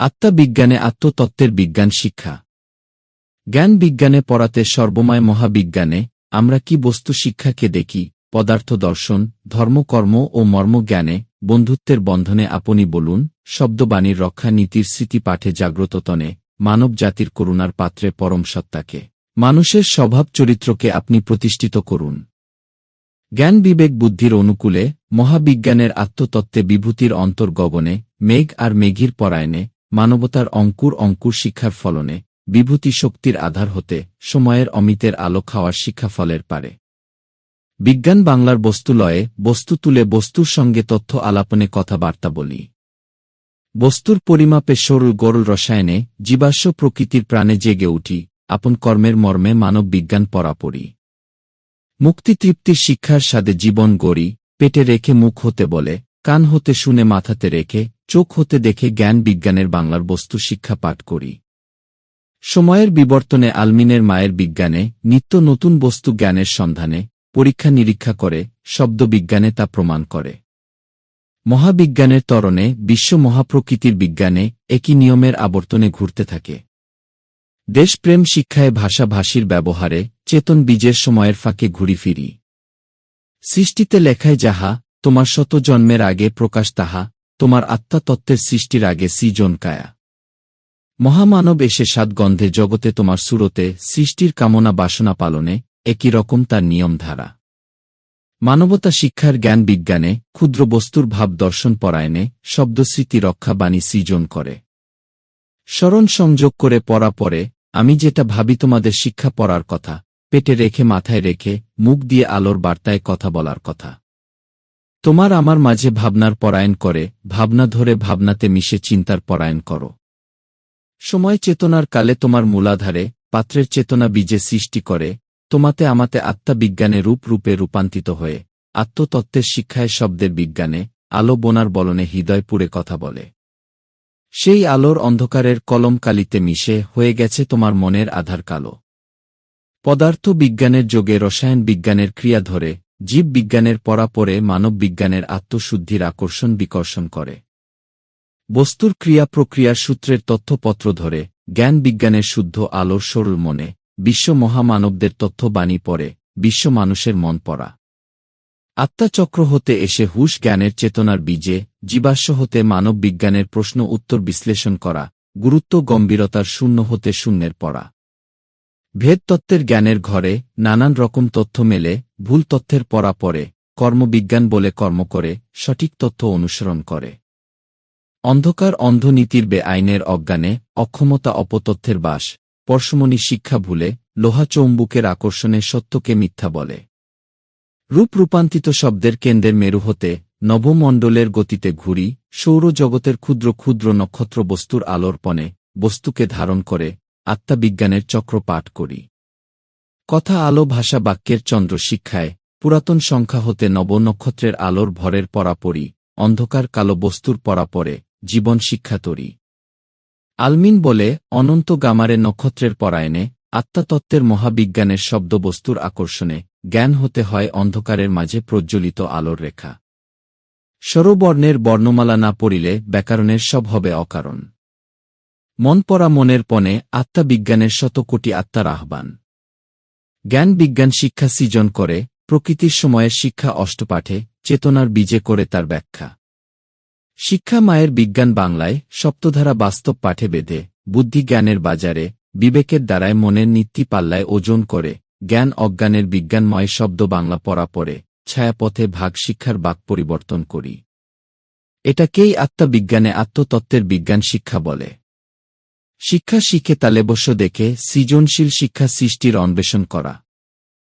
আত্মাবিজ্ঞানে আত্মতত্ত্বের বিজ্ঞান শিক্ষা। জ্ঞান বিজ্ঞানে পড়াতে সর্বময় মহাবিজ্ঞানে আমরা কি বস্তু শিক্ষাকে দেখি, পদার্থ দর্শন ধর্মকর্ম ও মর্মজ্ঞানে বন্ধুত্বের বন্ধনে আপনি বলুন, শব্দবাণীর রক্ষা নীতির স্মৃতি পাঠে জাগ্রততনে মানব জাতির করুণার পাত্রে পরম সত্তাকে, মানুষের স্বভাব চরিত্রকে আপনি প্রতিষ্ঠিত করুন। জ্ঞান বিবেক বুদ্ধির অনুকূলে, মহাবিজ্ঞানের আত্মতত্ত্বে বিভূতির অন্তর্গগনে, মেঘ আর মেঘির পরায়ণে মানবতার অঙ্কুর অঙ্কুর শিক্ষার ফলনে বিভূতি শক্তির আধার হতে সময়ের অমিতের আলো খাওয়ার শিক্ষাফলের পারে। বিজ্ঞান বাংলার বস্তু লয়ে বস্তু তুলে বস্তুর সঙ্গে তথ্য আলাপনে কথাবার্তা বলি। বস্তুর পরিমাপে সরল গরল রসায়নে জীবাশ্ম প্রকৃতির প্রাণে জেগে উঠি, আপন কর্মের মর্মে মানব বিজ্ঞান পরাপরি। মুক্তি তৃপ্তির শিক্ষার সাথে জীবন গড়ি, পেটে রেখে মুখ হতে বলে কান হতে শুনে মাথাতে রেখে, চোখ হতে দেখে জ্ঞান বিজ্ঞানের বাংলার বস্তু শিক্ষা পাঠ করি। সময়ের বিবর্তনে আলমিনের মায়ের বিজ্ঞানে, নিত্য নতুন বস্তু জ্ঞানের সন্ধানে, পরীক্ষা নিরীক্ষা করে শব্দবিজ্ঞানে তা প্রমাণ করে। মহাবিজ্ঞানের তরণে, বিশ্ব মহাপ্রকৃতির বিজ্ঞানে, একই নিয়মের আবর্তনে ঘুরতে থাকে। দেশপ্রেম শিক্ষায় ভাষাভাষীর ব্যবহারে, চেতন বীজের সময়ের ফাঁকে ঘুরি ফিরি। সৃষ্টিতে লেখায় যাহা তোমার শত জন্মের আগে প্রকাশ তাহা, তোমার আত্মাতত্ত্বের সৃষ্টির আগে সৃজন কায়া। মহামানব এসে সাতগন্ধে জগতে তোমার সুরতে সৃষ্টির কামনা বাসনা পালনে একই রকম তার নিয়মধারা। মানবতা শিক্ষার জ্ঞান বিজ্ঞানে, ক্ষুদ্র বস্তুর ভাব দর্শন পরায়ণে শব্দস্মৃতি রক্ষা বাণী সৃজন করে। স্মরণ সংযোগ করে পড়া পরে, আমি যেটা ভাবি তোমাদের শিক্ষা পড়ার কথা, পেটে রেখে মাথায় রেখে, মুখ দিয়ে আলোর বার্তায় কথা বলার কথা। তোমার আমার মাঝে ভাবনার পরায়ণ করে, ভাবনা ধরে ভাবনাতে মিশে চিন্তার পরায়ণ করো। সময় চেতনার কালে তোমার মূলাধারে, পাত্রের চেতনা বীজে সৃষ্টি করে, তোমাতে আমাতে আত্মাবিজ্ঞানে রূপ রূপে রূপান্তিত হয়ে, আত্মতত্ত্বের শিক্ষায় শব্দের বিজ্ঞানে, আলো বোনার বলনে হৃদয় পুড়ে কথা বলে। সেই আলোর অন্ধকারের কলম কালিতে মিশে হয়ে গেছে তোমার মনের আধার কালো। পদার্থ বিজ্ঞানের যোগে রসায়ন বিজ্ঞানের ক্রিয়া ধরে জীব বিজ্ঞানের পড়া পরে মানব বিজ্ঞানের আত্মশুদ্ধির আকর্ষণ বিকর্ষণ করে। বস্তুর ক্রিয়া প্রক্রিয়ার সূত্রের তথ্যপত্র ধরে জ্ঞান বিজ্ঞানের শুদ্ধ আলোর সরল মনে, বিশ্ব মহামানবদের তথ্য বাণী পড়ে, বিশ্ব মানুষের মন পড়া। আত্মাচক্র হতে এসে হুশ জ্ঞানের চেতনার বীজে, জীবাশ্ম হতে মানব বিজ্ঞানের প্রশ্ন উত্তর বিশ্লেষণ করা, গুরুত্ব গম্ভীরতার শূন্য হতে শূন্যের পড়া। ভেদতত্ত্বের জ্ঞানের ঘরে নানান রকম তথ্য মেলে, ভুল তথ্যের পড়া পড়ে, কর্মবিজ্ঞান বলে কর্ম করে, সঠিক তথ্য অনুসরণ করে। অন্ধকার অন্ধনীতির বে আইনের অজ্ঞানে অক্ষমতা অপতথ্যের বাস, পরশমণি শিক্ষা ভুলে, লোহা চৌম্বুকের আকর্ষণে সত্যকে মিথ্যা বলে। রূপ রূপান্তিত শব্দের কেন্দ্রের মেরু হতে, নবমণ্ডলের গতিতে ঘুরি, সৌরজগতের ক্ষুদ্র ক্ষুদ্র নক্ষত্র বস্তুর আলোরপণে বস্তুকে ধারণ করে আত্মাবিজ্ঞানের চক্র পাঠ করি। কথা আলো ভাষা বাক্যের চন্দ্র শিক্ষায়, পুরাতন সংখ্যা হতে নব নক্ষত্রের আলোর ভরের পরাপরি অন্ধকার কালো বস্তুর পরাপরে জীবন শিক্ষা তরি। আলমিন বলে, অনন্ত গামারে নক্ষত্রের পরায়ণে আত্মাতত্ত্বের মহাবিজ্ঞানের শব্দবস্তুর আকর্ষণে, জ্ঞান হতে হয় অন্ধকারের মাঝে প্রজ্জ্বলিত আলোর রেখা। স্বরবর্ণের বর্ণমালা না পড়িলে ব্যাকরণের সব হবে অকারণ। মন পড়া মনের পণে আত্মাবিজ্ঞানের শতকোটি আত্মার আহ্বান। জ্ঞান বিজ্ঞান শিক্ষা সৃজন করে, প্রকৃতির সময়ের শিক্ষা অষ্টপাঠে, চেতনার বীজে করে তার ব্যাখ্যা। শিক্ষা মায়ের বিজ্ঞান বাংলায় সপ্তধারা বাস্তব পাঠে বেঁধে বুদ্ধিজ্ঞানের বাজারে, বিবেকের দ্বারায় মনের নীতি পাল্লায় ওজন করে, জ্ঞান অজ্ঞানের বিজ্ঞানময় শব্দ বাংলা পড়া পড়ে, ছায়াপথে ভাগ শিক্ষার বাক পরিবর্তন করি। এটাকেই আত্মাবিজ্ঞানে আত্মতত্ত্বের বিজ্ঞান শিক্ষা বলে? শিক্ষা শিখে তালেবস্য দেখে সৃজনশীল শিক্ষা সৃষ্টির অন্বেষণ করা।